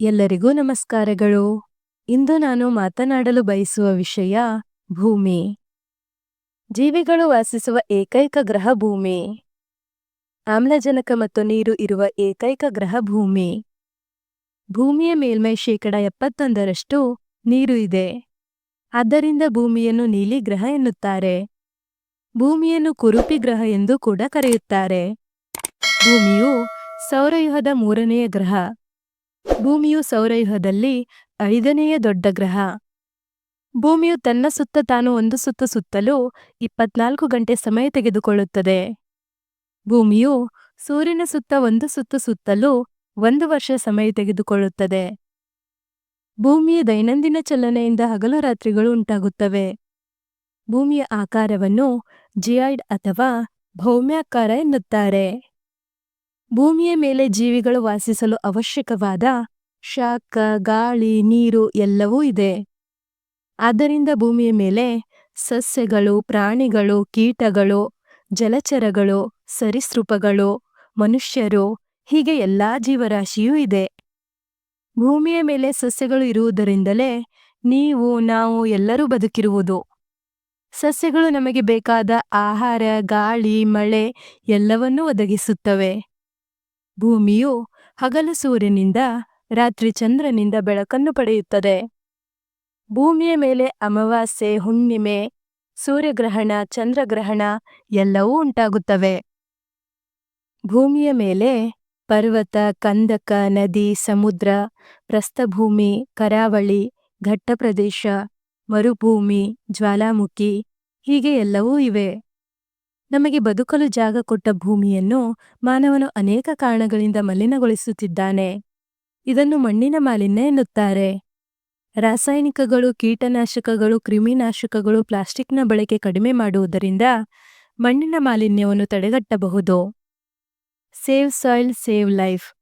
ಎಲ್ಲರಿಗೂ ನಮಸ್ಕಾರಗಳು. ಇಂದು ನಾನು ಮಾತನಾಡಲು ಬಯಸುವ ವಿಷಯ ಭೂಮಿ. ಜೀವಿಗಳು ವಾಸಿಸುವ ಏಕೈಕ ಗ್ರಹ ಭೂಮಿ. ಆಮ್ಲಜನಕ ಮತ್ತು ನೀರು ಇರುವ ಏಕೈಕ ಗ್ರಹ ಭೂಮಿ. ಭೂಮಿಯ ಮೇಲ್ಮೈ ಶೇಕಡ ಎಪ್ಪತ್ತೊಂದರಷ್ಟು ನೀರು ಇದೆ. ಆದ್ದರಿಂದ ಭೂಮಿಯನ್ನು ನೀಲಿ ಗ್ರಹ ಎನ್ನುತ್ತಾರೆ. ಭೂಮಿಯನ್ನು ಕುರುಪಿ ಗ್ರಹ ಎಂದು ಕೂಡ ಕರೆಯುತ್ತಾರೆ. ಭೂಮಿಯು ಸೌರಯುಹದ ಮೂರನೆಯ ಗ್ರಹ. ಭೂಮಿಯು ಸೌರವ್ಯೂಹದಲ್ಲಿ ಐದನೆಯ ದೊಡ್ಡ ಗ್ರಹ. ಭೂಮಿಯು ತನ್ನ ಸುತ್ತ ತಾನು ಒಂದು ಸುತ್ತ ಸುತ್ತಲು ಇಪ್ಪತ್ನಾಲ್ಕು ಗಂಟೆ ಸಮಯ ತೆಗೆದುಕೊಳ್ಳುತ್ತದೆ. ಭೂಮಿಯು ಸೂರ್ಯನ ಸುತ್ತ ಒಂದು ಸುತ್ತು ಸುತ್ತಲು ಒಂದು ವರ್ಷ ಸಮಯ ತೆಗೆದುಕೊಳ್ಳುತ್ತದೆ. ಭೂಮಿಯ ದೈನಂದಿನ ಚಲನೆಯಿಂದ ಹಗಲು ರಾತ್ರಿಗಳು ಉಂಟಾಗುತ್ತವೆ. ಭೂಮಿಯ ಆಕಾರವನ್ನು ಜಿಯಾಯ್ಡ್ ಅಥವಾ ಭೌಮ್ಯಾಕಾರ ಎನ್ನುತ್ತಾರೆ. ಭೂಮಿಯ ಮೇಲೆ ಜೀವಿಗಳು ವಾಸಿಸಲು ಅವಶ್ಯಕವಾದ ಶಾಖ, ಗಾಳಿ, ನೀರು ಎಲ್ಲವೂ ಇದೆ. ಆದ್ದರಿಂದ ಭೂಮಿಯ ಮೇಲೆ ಸಸ್ಯಗಳು, ಪ್ರಾಣಿಗಳು, ಕೀಟಗಳು, ಜಲಚರಗಳು, ಸರೀಸೃಪಗಳು, ಮನುಷ್ಯರು, ಹೀಗೆ ಎಲ್ಲಾ ಜೀವರಾಶಿಯೂ ಇದೆ. ಭೂಮಿಯ ಮೇಲೆ ಸಸ್ಯಗಳು ಇರುವುದರಿಂದಲೇ ನೀವು, ನಾವು ಎಲ್ಲರೂ ಬದುಕಿರುವುದು. ಸಸ್ಯಗಳು ನಮಗೆ ಬೇಕಾದ ಆಹಾರ, ಗಾಳಿ, ಮಳೆ ಎಲ್ಲವನ್ನೂ ಒದಗಿಸುತ್ತವೆ. ಭೂಮಿಯು ಹಗಲು ಸೂರ್ಯನಿಂದ ರಾತ್ರಿ ಚಂದ್ರನಿಂದ ಬೆಳಕನ್ನು ಪಡೆಯುತ್ತದೆ. ಭೂಮಿಯ ಮೇಲೆ ಅಮಾವಾಸ್ಯೆ, ಹುಣ್ಣಿಮೆ, ಸೂರ್ಯಗ್ರಹಣ, ಚಂದ್ರಗ್ರಹಣ ಎಲ್ಲವೂ ಉಂಟಾಗುತ್ತವೆ. ಭೂಮಿಯ ಮೇಲೆ ಪರ್ವತ, ಕಂದಕ, ನದಿ, ಸಮುದ್ರ, ಪ್ರಸ್ಥಭೂಮಿ, ಕರಾವಳಿ, ಘಟ್ಟಪ್ರದೇಶ, ಮರುಭೂಮಿ, ಜ್ವಾಲಾಮುಖಿ ಹೀಗೆ ಎಲ್ಲವೂ ಇವೆ. ನಮಗೆ ಬದುಕಲು ಜಾಗ ಕೊಟ್ಟ ಭೂಮಿಯನ್ನು ಮಾನವನು ಅನೇಕ ಕಾರಣಗಳಿಂದ ಮಲಿನಗೊಳಿಸುತ್ತಿದ್ದಾನೆ. ಇದನ್ನು ಮಣ್ಣಿನ ಮಾಲಿನ್ಯ ಎನ್ನುತ್ತಾರೆ. ರಾಸಾಯನಿಕಗಳು, ಕೀಟನಾಶಕಗಳು, ಕ್ರಿಮಿನಾಶಕಗಳು ಪ್ಲಾಸ್ಟಿಕ್ನ ಬಳಕೆ ಕಡಿಮೆ ಮಾಡುವುದರಿಂದ ಮಣ್ಣಿನ ಮಾಲಿನ್ಯವನ್ನು ತಡೆಗಟ್ಟಬಹುದು. Save soil, save life.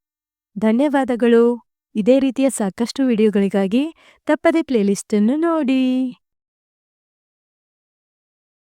ಧನ್ಯವಾದಗಳು. ಇದೇ ರೀತಿಯ ಸಾಕಷ್ಟು ವಿಡಿಯೋಗಳಿಗಾಗಿ ತಪ್ಪದೆ ಪ್ಲೇಲಿಸ್ಟನ್ನು ನೋಡಿ.